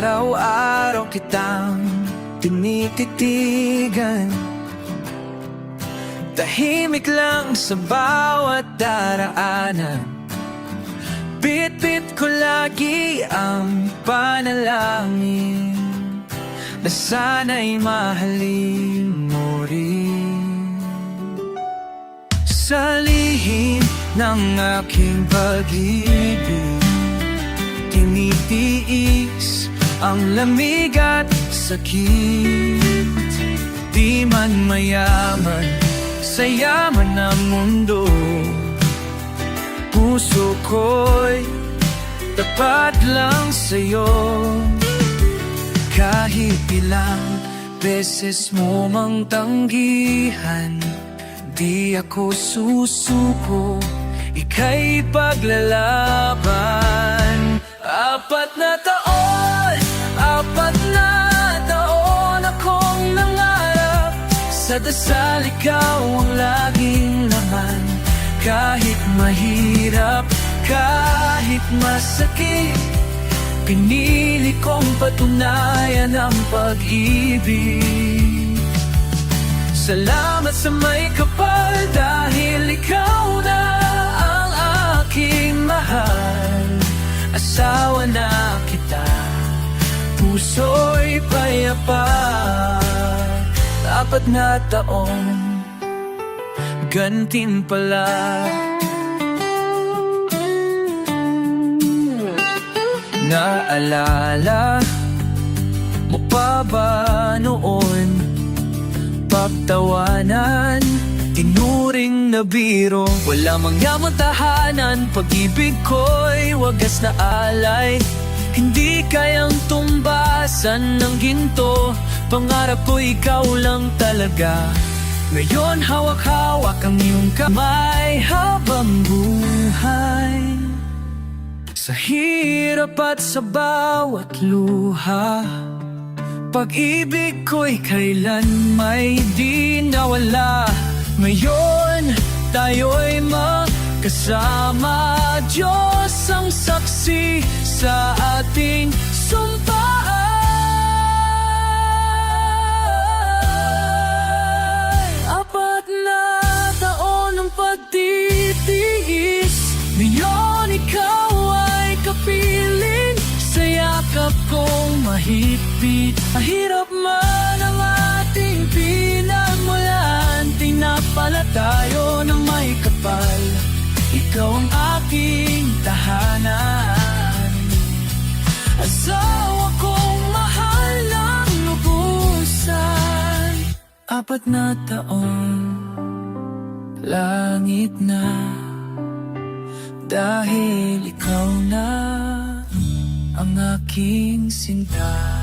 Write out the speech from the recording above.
Araw-araw kitang tinititigan. Tahimik lang sa bawat daraanan. Bit-bit ko lagi ang panalangin Na sana'y mahalin mo rin. Sa lihim ng aking pag-ibig Tinitiis ang lamig at sakit Di man mayaman sa yaman ng mundo. Puso ko'y tapat lang sa'yo. Kahit ilang beses mo mang tanggihan Di ako susuko, ika'y paglalaban. Apat na taon, Sa dasal ikaw ang laging laman. Kahit mahirap, kahit masakit Pinili kong patunayan ang pag-ibig. Salamat sa may kapal dahil ikaw na ang aking mahal. Asawa na kita, puso'y payapa Apat na taong gantimpala Naalala mo pa ba noon? Pagtawanan, tinuring na biro. Wala mang yamang tahanan, pag-ibig ko'y wagas na alay. Hindi kayang tumbasan ng ginto Pangarap ko ikaw lang talaga. Ngayon hawak-hawak ang iyong kamay habang buhay. Sa hirap at sa bawat luha pag-ibig ko'y kailan may di nawala. Ngayon tayo'y magkasama Diyos ang saksi sa ating mahigpit. Mahirap man ang ating pinagmulan Tinapala tayo ng may kapal. Ikaw ang aking tahanan. Asawa kong mahal ng lubusan. Apat na taon Langit na. Dahil ikaw na ang aking sinta